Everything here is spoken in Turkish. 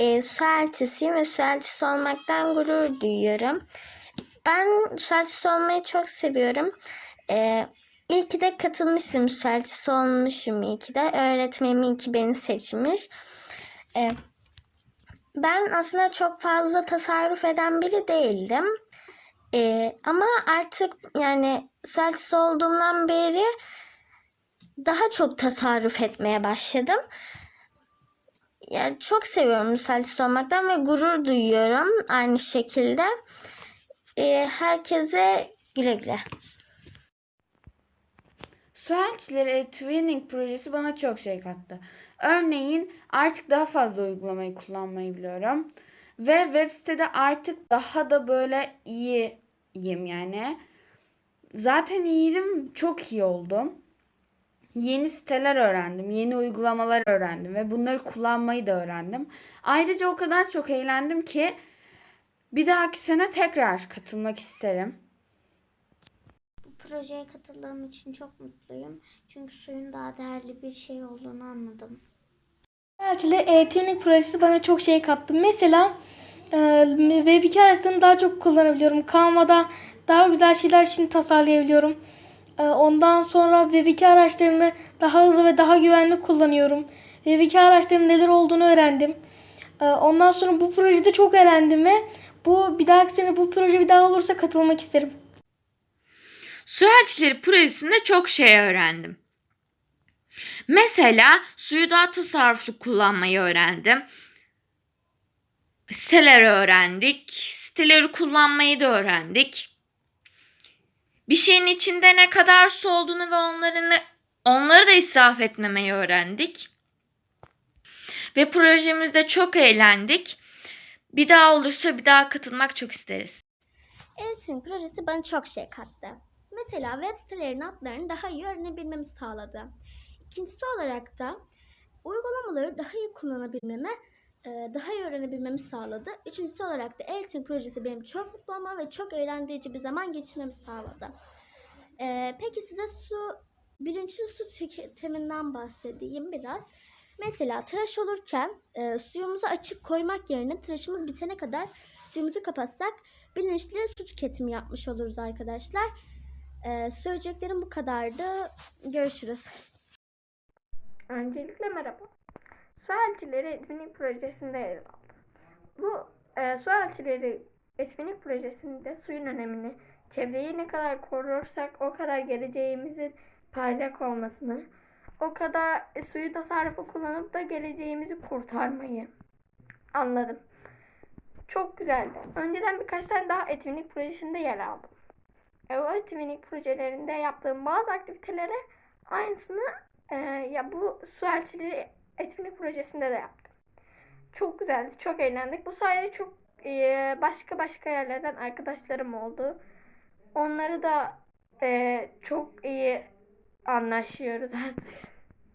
e, su elçisiyim ve su elçisi olmaktan gurur duyuyorum. Ben su elçisi olmayı çok seviyorum. E, iyi ki de katılmışım, su elçisi olmuşum iyi ki de. Öğretmenim iyi ki beni seçmiş. E, ben aslında çok fazla tasarruf eden biri değildim. E, ama artık yani su elçisi olduğumdan beri daha çok tasarruf etmeye başladım. Yani çok seviyorum müsaade olmaktan ve gurur duyuyorum aynı şekilde. Ee, herkese güle güle. Su elçileri Twinning projesi bana çok şey kattı. Örneğin artık daha fazla uygulamayı kullanmayı biliyorum. Ve web sitede artık daha da böyle iyiyim yani. Zaten iyiydim, çok iyi oldum. Yeni siteler öğrendim, yeni uygulamalar öğrendim ve bunları kullanmayı da öğrendim. Ayrıca o kadar çok eğlendim ki bir dahaki sene tekrar katılmak isterim. Bu projeye katıldığım için çok mutluyum. Çünkü suyun daha değerli bir şey olduğunu anladım. Elçili e-Tuning projesi bana çok şey kattı. Mesela e, Web2 araçlarını daha çok kullanabiliyorum. Canva'da daha güzel şeyler için tasarlayabiliyorum. E, ondan sonra Web2 araçlarını daha hızlı ve daha güvenli kullanıyorum. Web2 araçlarının neler olduğunu öğrendim. E, ondan sonra bu projede çok eğlendim ve bu bir dahaki sene bu proje bir daha olursa katılmak isterim. Su elçileri projesinde çok şey öğrendim. Mesela suyu daha tasarruflu kullanmayı öğrendim. Siteleri öğrendik. Siteleri kullanmayı da öğrendik. Bir şeyin içinde ne kadar su olduğunu ve onları, onları da israf etmemeyi öğrendik. Ve projemizde çok eğlendik. Bir daha olursa bir daha katılmak çok isteriz. Elçin projesi bana çok şey kattı. Mesela web sitelerinin adlarını daha iyi öğrenebilmemi sağladı. İkincisi olarak da uygulamaları daha iyi kullanabilmeme, e, daha öğrenebilmemi sağladı. Üçüncüsü olarak da Elçin projesi benim çok mutlu olmam ve çok eğlenceli bir zaman geçirmemi sağladı. E, Peki size su, bilinçli su tüketiminden bahsedeyim biraz. Mesela tıraş olurken e, suyumuzu açık koymak yerine tıraşımız bitene kadar suyumuzu kapatsak bilinçli su tüketimi yapmış oluruz arkadaşlar. Ee, söyleyeceklerim bu kadardı. Görüşürüz. Öncelikle merhaba. Su elçileri etkinlik projesinde yer aldım. Bu e, su elçileri etkinlik projesinde suyun önemini, çevreyi ne kadar korursak o kadar geleceğimizin parlak olmasını, o kadar e, suyu tasarrufu kullanıp da geleceğimizi kurtarmayı anladım. Çok güzeldi. Önceden birkaç tane daha etkinlik projesinde yer aldım. E, o etkinlik projelerinde yaptığım bazı aktivitelere aynısını e, ya bu su elçileri etkinlik projesinde de yaptım. Çok güzeldi, çok eğlendik. Bu sayede çok e, başka başka yerlerden arkadaşlarım oldu. Onları da e, çok iyi anlaşıyoruz artık.